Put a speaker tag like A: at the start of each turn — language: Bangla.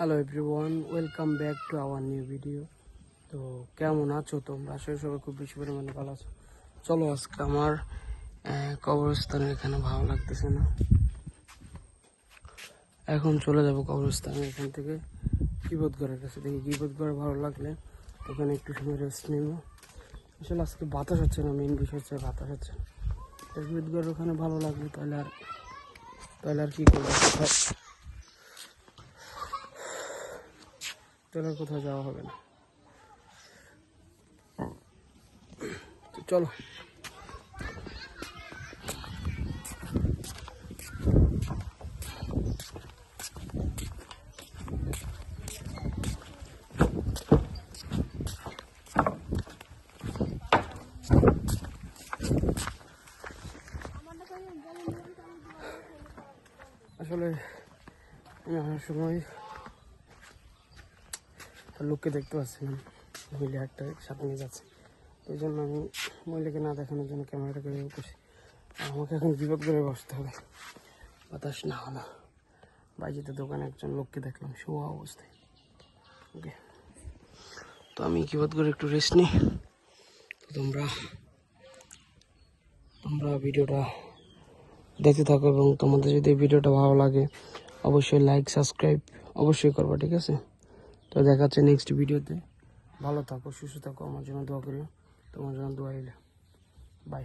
A: Hello everyone welcome back to our new video তো কেমন আছো তোমরা? আসলে সবাই খুব বেশি পরিমাণে ভালো আছো। চলো আজকে আমার কবরস্থানের এখানে ভালো লাগতেছে না। এখন চলে যাব কবরস্থানে এখান থেকে। কিবোধ ঘরের কাছে। দেখি কিবোধ ঘরে ভালো লাগলে ওখানে একটু সময় রেস্ট নেব। আসলে আজকে বাতাস হচ্ছে না মেন বিষয় হচ্ছে বাতাস হচ্ছে না। কিবোধ ঘর ওখানে ভালো লাগবে তাহলে আর তাহলে আর কি করব? তাহলে কোথাও যাওয়া হবে না। চলো। আসলে সময় লোককে দেখতে পাচ্ছিলাম, মহিলা একটা সাথে নিয়ে যাচ্ছে। ওই জন্য আমি মহিলাকে না দেখানোর জন্য ক্যামেরাটাকে ইয়ে করছি আমাকে এখন বিপদ করে বসতে হবে। বাতাস না হলো। বাইজিতে দোকানে একজন লোককে দেখলাম, শোয়া অবস্থায়। ওকে। তো আমি কিবোধ করে একটু রেস্ট নিই? তো তোমরা তোমরা ভিডিওটা দেখতে থাকো এবং তোমাদের যদি ভিডিওটা ভালো লাগে, অবশ্যই লাইক সাবস্ক্রাইব অবশ্যই করবা, ঠিক আছে? তো দেখা হচ্ছে নেক্সট ভিডিওতে। ভালো থাকো, সুস্থ থাকো, আমার জন্য দোয়া করিও তোমার জন্য দোয়া বাই